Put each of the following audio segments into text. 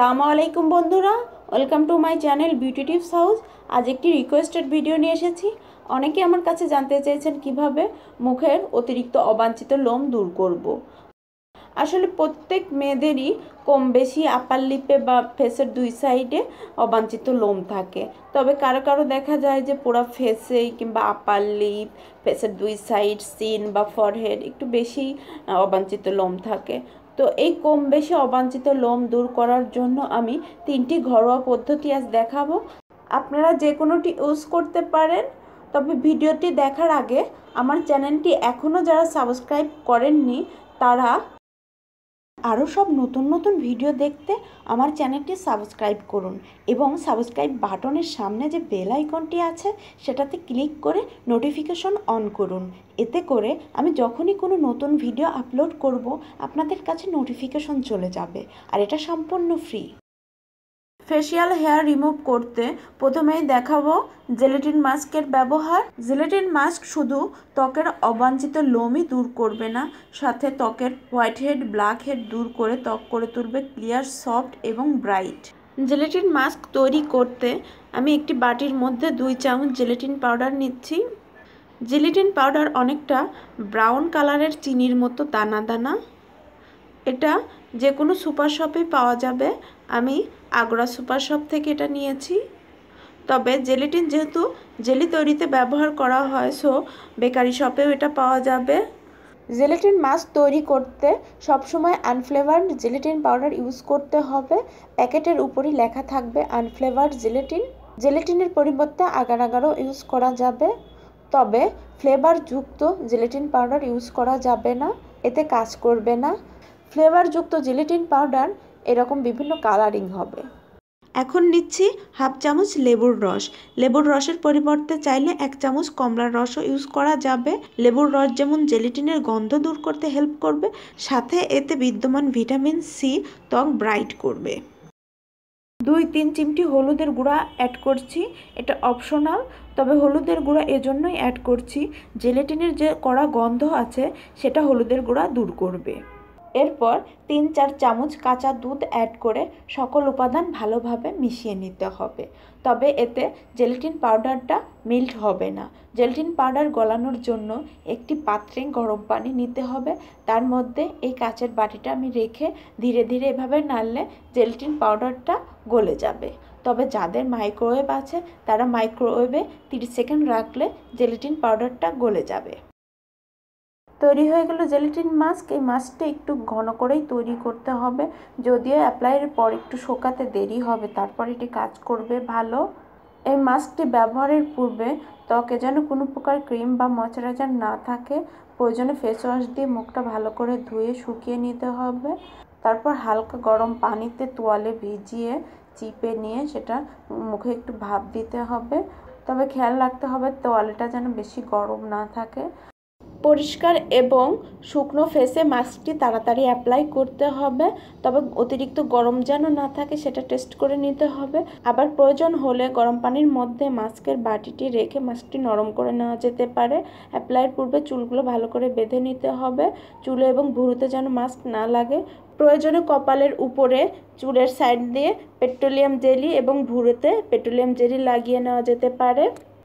আসসালামু আলাইকুম বন্ধুরা welcome to my channel beauty tips house আজ একটি রিকোয়েস্টেড ভিডিও নিয়ে এসেছি। অনেকে আমার কাছে জানতে চেয়েছেন কীভাবে মুখের অতিরিক্ত অবাঞ্ছিত লোম দূর করব। আসলে প্রত্যেক মেয়েদেরই কম বেশি আপার লিপে বা ফেসের দুই সাইডে অবাঞ্ছিত লোম থাকে। তবে কারও কারও দেখা যায় যে পুরো ফেসে কিংবা আপার লিপ ফেসের দুই সাইড সিন বা ফরহেড একটু বেশি অবাঞ্ছিত লোম থাকে। তো এই কম বেশি অবাঞ্ছিত লোম দূর করার জন্য আমি তিনটি ঘরোয়া পদ্ধতি আজ দেখাবো। আপনারা যে কোনোটি ইউজ করতে পারেন, তবে ভিডিওটি দেখার আগে আমার চ্যানেলটি এখনও যারা সাবস্ক্রাইব করেননি, তারা আরও সব নতুন নতুন ভিডিও দেখতে আমার চ্যানেলটি সাবস্ক্রাইব করুন এবং সাবস্ক্রাইব বাটনের সামনে যে বেল আইকনটি আছে সেটাতে ক্লিক করে নোটিফিকেশন অন করুন। এতে করে আমি যখনই কোনো নতুন ভিডিও আপলোড করব, আপনাদের কাছে নোটিফিকেশন চলে যাবে। আর এটা সম্পূর্ণ ফ্রি। ফেসিয়াল হেয়ার রিমুভ করতে প্রথমেই দেখাবো জেলেটিন মাস্কের ব্যবহার। জেলেটিন মাস্ক শুধু ত্বকের অবাঞ্ছিত লোমই দূর করবে না, সাথে ত্বকের হোয়াইট হেড ব্ল্যাক হেড দূর করে ত্বক করে তুলবে ক্লিয়ার সফট এবং ব্রাইট জেলেটিন মাস্ক তৈরি করতে আমি একটি বাটির মধ্যে দুই চামচ জেলেটিন পাউডার নিচ্ছি। জেলেটিন পাউডার অনেকটা ব্রাউন কালারের চিনির মতো দানা দানা। এটা যে কোনো সুপার শপে পাওয়া যাবে। আমি আগ্রা সুপার শপ থেকে এটা নিয়েছি। তবে জেলিটিন যেহেতু জেলি তৈরিতে ব্যবহার করা হয় সো বেকারি শপেও এটা পাওয়া যাবে। জেলেটিন মাছ তৈরি করতে সবসময় আনফ্লেভার্ড জেলেটিন পাউডার ইউজ করতে হবে। প্যাকেটের উপরই লেখা থাকবে আনফ্লেভার্ড জেলেটিন। জেলেটিনের পরিবর্তে আগার আগারও ইউজ করা যাবে। তবে ফ্লেভারযুক্ত জেলেটিন পাউডার ইউজ করা যাবে না, এতে কাজ করবে না। ফ্লেভারযুক্ত জেলেটিন পাউডার এরকম বিভিন্ন কালারিং হবে। এখন নিচ্ছি হাফ চামচ লেবুর রস। লেবুর রসের পরিবর্তে চাইলে এক চামচ কমলার রসও ইউজ করা যাবে। লেবুর রস যেমন জেলিটিনের গন্ধ দূর করতে হেল্প করবে, সাথে এতে বিদ্যমান ভিটামিন সি ত্বক ব্রাইট করবে। দুই তিন চিমটি হলুদের গুঁড়া অ্যাড করছি, এটা অপশনাল তবে হলুদের গুঁড়া এজন্যই অ্যাড করছি। জেলেটিনের যে কড়া গন্ধ আছে, সেটা হলুদের গুঁড়া দূর করবে। এরপর তিন চার চামচ কাঁচা দুধ অ্যাড করে সকল উপাদান ভালোভাবে মিশিয়ে নিতে হবে। তবে এতে জেলেটিন পাউডারটা মিল্ট হবে না। জেলেটিন পাউডার গলানোর জন্য একটি পাত্রে গরম পানি নিতে হবে। তার মধ্যে এই কাঁচের বাটিটা আমি রেখে ধীরে ধীরে এভাবে নাড়লে জেলেটিন পাউডারটা গলে যাবে। তবে যাদের মাইক্রোওয়েভ আছে, তারা মাইক্রোওয়েভে তিরিশ সেকেন্ড রাখলে জেলেটিন পাউডারটা গলে যাবে। তৈরি হয়ে গেল জেলিটিন মাস্ক এই মাস্কটা একটু ঘন করেই তৈরি করতে হবে। যদিও অ্যাপ্লাইয়ের পর একটু শোকাতে দেরি হবে, তারপর এটি কাজ করবে ভালো। এই মাস্কটি ব্যবহারের পূর্বে ত্বকে যেন কোনো প্রকার ক্রিম বা ময়শ্চারাইজার না থাকে, প্রয়োজনে ফেস ওয়াশ দিয়ে মুখটা ভালো করে ধুয়ে শুকিয়ে নিতে হবে। তারপর হালকা গরম পানিতে তোয়ালে ভিজিয়ে চিপে নিয়ে সেটা মুখে একটু ভাপ দিতে হবে। তবে খেয়াল রাখতে হবে, তোয়ালেটা যেন বেশি গরম না থাকে। পরিষ্কার এবং শুকনো ফেসে মাস্কটি তাড়াতাড়ি অ্যাপ্লাই করতে হবে। তবে অতিরিক্ত গরম যেন না থাকে, সেটা টেস্ট করে নিতে হবে। আবার প্রয়োজন হলে গরম পানির মধ্যে মাস্কের বাটিটি রেখে মাস্কটি নরম করে নেওয়া যেতে পারে। অ্যাপ্লাইয়ের পূর্বে চুলগুলো ভালো করে বেঁধে নিতে হবে। চুলে এবং ভুরুতে যেন মাস্ক না লাগে। প্রয়োজনে কপালের উপরে চুলের সাইড দিয়ে পেট্রোলিয়াম জেলি এবং ভুরুতে পেট্রোলিয়াম জেলি লাগিয়ে নেওয়া যেতে পারে।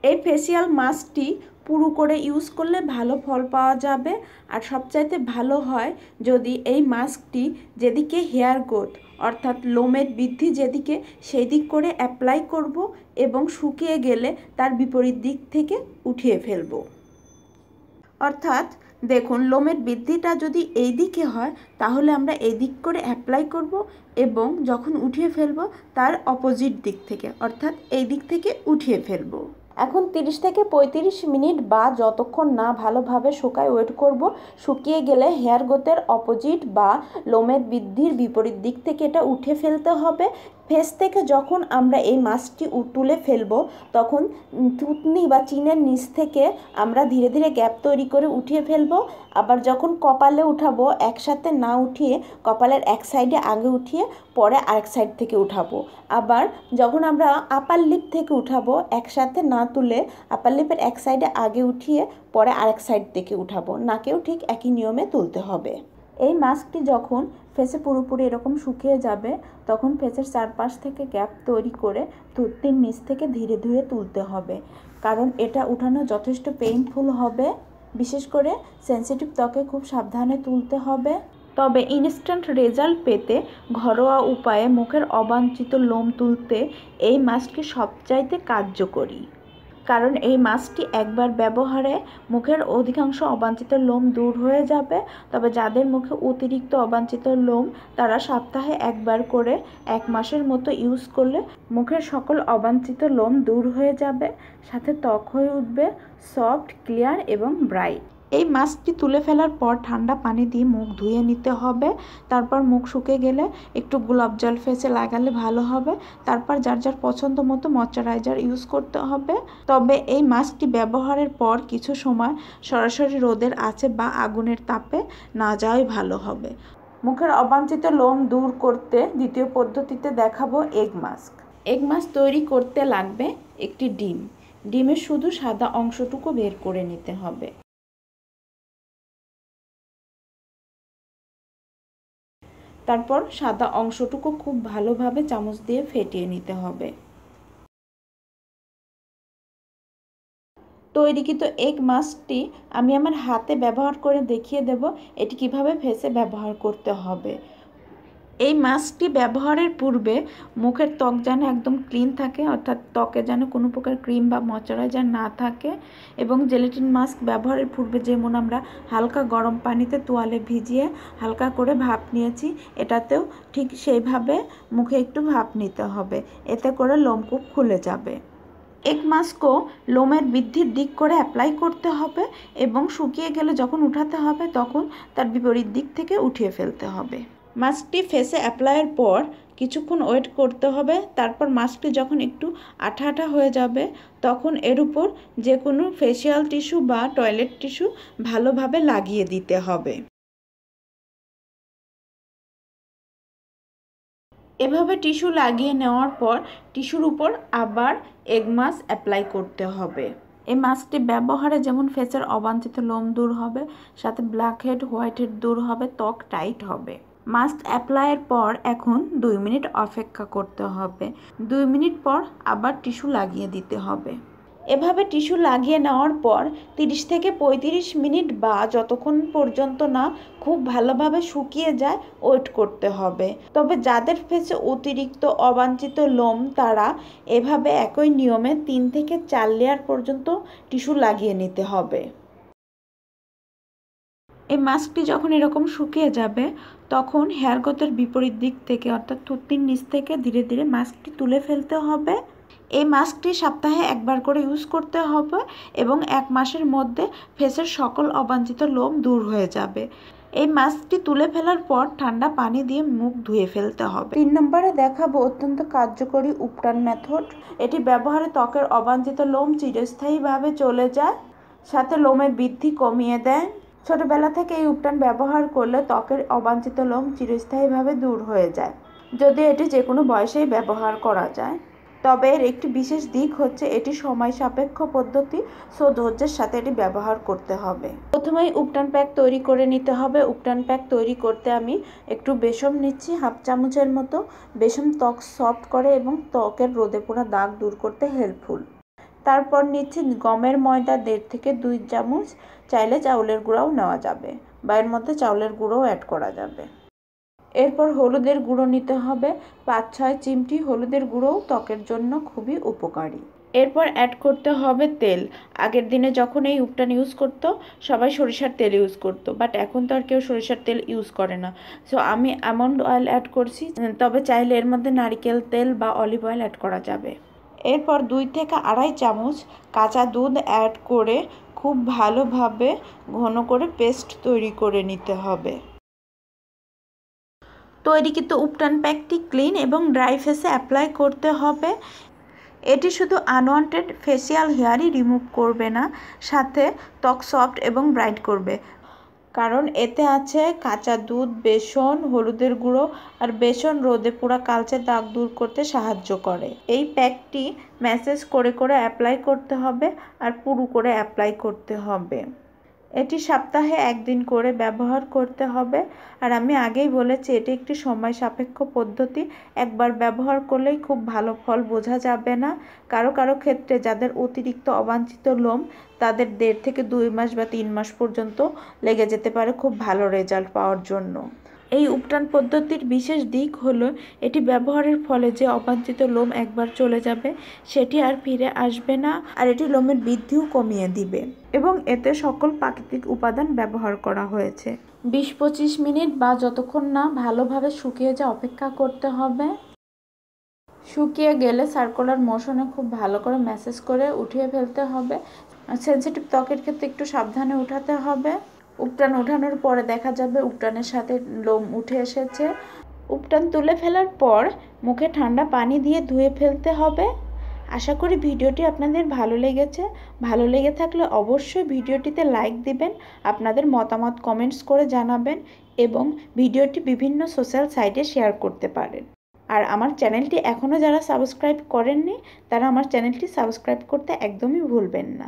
এই ফেসিয়াল মাস্কটি পুরো করে ইউজ করলে ভালো ফল পাওয়া যাবে। আর সবচাইতে ভালো হয় যদি এই মাস্কটি যেদিকে হেয়ার গ্রোথ অর্থাৎ লোমের বৃদ্ধি যেদিকে সেই দিক করে অ্যাপ্লাই করব এবং শুকিয়ে গেলে তার বিপরীত দিক থেকে উঠিয়ে ফেলব। অর্থাৎ দেখুন, লোমের বৃদ্ধিটা যদি এই দিকে হয়, তাহলে আমরা এই দিক করে অ্যাপ্লাই করব এবং যখন উঠিয়ে ফেলব, তার অপোজিট দিক থেকে, অর্থাৎ এই দিক থেকে উঠিয়ে ফেলব। এখন 30 থেকে 35 মিনিট বা যতক্ষণ না ভালোভাবে শুকায় ওয়েট করব। শুকিয়ে গেলে হেয়ার গ্রোথের অপোজিট বা লোমের বৃদ্ধির বিপরীত দিক থেকে এটা উঠে ফেলতে হবে। ফেস থেকে যখন আমরা এই মাছটি তুলে ফেলব, তখন থুতনি বা চিনের নিচ থেকে আমরা ধীরে ধীরে গ্যাপ তৈরি করে উঠিয়ে ফেলব। আবার যখন কপালে উঠাবো, একসাথে না উঠিয়ে কপালের এক সাইডে আগে উঠিয়ে পরে আরেক সাইড থেকে উঠাবো। আবার যখন আমরা আপার লিপ থেকে উঠাবো, একসাথে না তুলে আপার লিপের এক সাইডে আগে উঠিয়ে পরে আরেক সাইড থেকে উঠাবো। নাকেও ঠিক একই নিয়মে তুলতে হবে। এই মাস্কটি যখন ফেসে পুরোপুরি এরকম শুকিয়ে যাবে, তখন ফেসের চারপাশ থেকে গ্যাপ তৈরি করে থুতনির নিচ থেকে ধীরে ধীরে তুলতে হবে। কারণ এটা উঠানো যথেষ্ট পেইনফুল হবে। বিশেষ করে সেন্সিটিভ ত্বকে খুব সাবধানে তুলতে হবে। তবে ইনস্ট্যান্ট রেজাল্ট পেতে ঘরোয়া উপায়ে মুখের অবাঞ্ছিত লোম তুলতে এই মাস্কটি সবচাইতে কার্যকরী। কারণ এই মাস্কটি একবার ব্যবহারে মুখের অধিকাংশ অবাঞ্ছিত লোম দূর হয়ে যাবে। তবে যাদের মুখে অতিরিক্ত অবাঞ্ছিত লোম, তারা সপ্তাহে একবার করে এক মাসের মতো ইউজ করলে মুখের সকল অবাঞ্ছিত লোম দূর হয়ে যাবে। সাথে ত্বক হয়ে উঠবে সফট ক্লিয়ার এবং ব্রাইট এই মাস্কটি তুলে ফেলার পর ঠান্ডা পানি দিয়ে মুখ ধুয়ে নিতে হবে। তারপর মুখ শুকে গেলে একটু গোলাপ জল ফেসে লাগালে ভালো হবে। তারপর যার যার পছন্দ মতো ময়শ্চারাইজার ইউজ করতে হবে। তবে এই মাস্কটি ব্যবহারের পর কিছু সময় সরাসরি রোদের আছে বা আগুনের তাপে না যাওয়াই ভালো হবে। মুখের অবাঞ্ছিত লোম দূর করতে দ্বিতীয় পদ্ধতিতে দেখাবো এগ মাস্ক এগ মাস্ক তৈরি করতে লাগবে একটি ডিম। ডিমের শুধু সাদা অংশটুকু বের করে নিতে হবে। তারপর সাদা অংশটুকু খুব ভালোভাবে চামচ দিয়ে ফেটিয়ে নিতে হবে। তৈরিকৃত এগ মাছটি আমি আমার হাতে ব্যবহার করে দেখিয়ে দেব, এটি কীভাবে ফেসে ব্যবহার করতে হবে। এই মাস্কটি ব্যবহারের পূর্বে মুখের ত্বক যেন একদম ক্লিন থাকে, অর্থাৎ ত্বকে যেন কোনো প্রকার ক্রিম বা ময়শ্চারাইজার না থাকে এবং জেলেটিন মাস্ক ব্যবহারের পূর্বে যেমন আমরা হালকা গরম পানিতে তোয়ালে ভিজিয়ে হালকা করে ভাপ নিয়েছি, এটাতেও ঠিক সেইভাবে মুখে একটু ভাপ নিতে হবে, এতে করে লোমকূপ খুলে যাবে। এক মাস্কও লোমের বৃদ্ধির দিক করে অ্যাপ্লাই করতে হবে এবং শুকিয়ে গেলে যখন উঠাতে হবে তখন তার বিপরীত দিক থেকে উঠিয়ে ফেলতে হবে। মাস্কটি ফেসে অ্যাপ্লাইয়ের পর কিছুক্ষণ ওয়েট করতে হবে, তারপর মাস্কটি যখন একটু আঠা আঠা হয়ে যাবে, তখন এর উপর যে কোনো ফেসিয়াল টিস্যু বা টয়লেট টিস্যু ভালোভাবে লাগিয়ে দিতে হবে। এভাবে টিস্যু লাগিয়ে নেওয়ার পর টিস্যুর উপর আবার এগ মাস্ক অ্যাপ্লাই করতে হবে। এই মাস্কটি ব্যবহারে যেমন ফেসের অবাঞ্ছিত লোম দূর হবে, সাথে ব্ল্যাক হেড হোয়াইট হেড দূর হবে, ত্বক টাইট হবে। মাস্ক অ্যাপ্লাইয়ের পর এখন দুই মিনিট অপেক্ষা করতে হবে। দুই মিনিট পর আবার টিস্যু লাগিয়ে দিতে হবে। এভাবে টিস্যু লাগিয়ে নেওয়ার পর তিরিশ থেকে পঁয়ত্রিশ মিনিট বা যতক্ষণ পর্যন্ত না খুব ভালোভাবে শুকিয়ে যায়, ওয়েট করতে হবে। তবে যাদের ফেসে অতিরিক্ত অবাঞ্ছিত লোম, তারা এভাবে একই নিয়মে তিন থেকে চার লেয়ার পর্যন্ত টিস্যু লাগিয়ে নিতে হবে। এই মাস্কটি যখন এরকম শুকিয়ে যাবে, তখন হেয়ার গ্রোথের বিপরীত দিক থেকে, অর্থাৎ থুতনির নিচ থেকে ধীরে ধীরে মাস্কটি তুলে ফেলতে হবে। এই মাস্কটি সপ্তাহে একবার করে ইউজ করতে হবে এবং এক মাসের মধ্যে ফেসের সকল অবাঞ্ছিত লোম দূর হয়ে যাবে। এই মাস্কটি তুলে ফেলার পর ঠান্ডা পানি দিয়ে মুখ ধুয়ে ফেলতে হবে। তিন নম্বরে দেখাবো অত্যন্ত কার্যকরী উপটান মেথড। এটি ব্যবহারে ত্বকের অবাঞ্ছিত লোম চিরস্থায়ীভাবে চলে যায়, সাথে লোমের বৃদ্ধি কমিয়ে দেয়। ছোটবেলা থেকে এই উপটান ব্যবহার করলে ত্বকের অবাঞ্ছিত লোম চিরস্থায়ীভাবে দূর হয়ে যায়। যদি এটি যে কোনো বয়সেই ব্যবহার করা যায়। তবে এর একটি বিশেষ দিক হচ্ছে এটি সময় সাপেক্ষ পদ্ধতি, সো ধৈর্যের সাথে এটি ব্যবহার করতে হবে। প্রথমেই উপটান প্যাক তৈরি করে নিতে হবে। উপটান প্যাক তৈরি করতে আমি একটু বেসম নিচ্ছি, হাফ চামচের মতো। বেসম ত্বক সফট করে এবং ত্বকের রোদে পোড়া দাগ দূর করতে হেল্পফুল। তারপর নিচ্ছি গমের ময়দা দেড় থেকে দুই চামচ। চাইলে চাউলের গুঁড়াও নেওয়া যাবে বা এর মধ্যে চাউলের গুঁড়োও অ্যাড করা যাবে। এরপর হলুদের গুঁড়ো নিতে হবে। পাঁচ ছয় চিমটি হলুদের গুঁড়োও ত্বকের জন্য খুবই উপকারী। এরপর অ্যাড করতে হবে তেল। আগের দিনে যখন এই উপটান ইউজ করতো, সবাই সরিষার তেল ইউজ করতো বাট এখন তো আর কেউ সরিষার তেল ইউজ করে না। সো আমি অ্যামন্ড অয়েল অ্যাড করছি, তবে চাইলে এর মধ্যে নারিকেল তেল বা অলিভ অয়েল অ্যাড করা যাবে। এরপর দুই থেকে আড়াই চামচ কাঁচা দুধ অ্যাড করে খুব ভালোভাবে ঘন করে পেস্ট তৈরি করে নিতে হবে। তৈরিকৃত উপটান প্যাকটি ক্লিন এবং ড্রাই ফেসে অ্যাপ্লাই করতে হবে। এটি শুধু আনওয়ান্টেড ফেসিয়াল হেয়ারই রিমুভ করবে না, সাথে ত্বক সফট এবং ব্রাইট করবে। কারণ এতে আছে কাঁচা দুধ, বেসন, হলুদের গুঁড়ো আর বেসন রোদে পোড়া কালচে দাগ দূর করতে সাহায্য করে। এই প্যাকটি ম্যাসেজ করে করে অ্যাপ্লাই করতে হবে আর পুরু করে অ্যাপ্লাই করতে হবে। এটি সপ্তাহে একদিন করে ব্যবহার করতে হবে। আর আমি আগেই বলেছি, এটি একটি সময় সাপেক্ষ পদ্ধতি। একবার ব্যবহার করলেই খুব ভালো ফল বোঝা যাবে না। কারও কারও ক্ষেত্রে যাদের অতিরিক্ত অবাঞ্ছিত লোম, তাদের দেড় থেকে দুই মাস বা তিন মাস পর্যন্ত লেগে যেতে পারে খুব ভালো রেজাল্ট পাওয়ার জন্য। এই উপটান পদ্ধতির বিশেষ দিক হলো, এটি ব্যবহারের ফলে যে অবাঞ্ছিত লোম একবার চলে যাবে, সেটি আর ফিরে আসবে না, আর এটি লোমের বৃদ্ধিও কমিয়ে দিবে। এবং এতে সকল প্রাকৃতিক উপাদান ব্যবহার করা হয়েছে। বিশ পঁচিশ মিনিট বা যতক্ষণ না ভালোভাবে শুকিয়ে যা অপেক্ষা করতে হবে। শুকিয়ে গেলে সার্কুলার মোশনে খুব ভালো করে ম্যাসেজ করে উঠিয়ে ফেলতে হবে। সেন্সিটিভ ত্বকের ক্ষেত্রে একটু সাবধানে উঠাতে হবে। উপটান ওঠানোর পরে দেখা যাবে উপটানের সাথে লোম উঠে এসেছে। উপটান তুলে ফেলার পর মুখে ঠান্ডা পানি দিয়ে ধুয়ে ফেলতে হবে। আশা করি ভিডিওটি আপনাদের ভালো লেগেছে। ভালো লেগে থাকলে অবশ্যই ভিডিওটিতে লাইক দিবেন, আপনাদের মতামত কমেন্টস করে জানাবেন এবং ভিডিওটি বিভিন্ন সোশ্যাল সাইটে শেয়ার করতে পারেন। আর আমার চ্যানেলটি এখনও যারা সাবস্ক্রাইব করেননি, তারা আমার চ্যানেলটি সাবস্ক্রাইব করতে একদমই ভুলবেন না।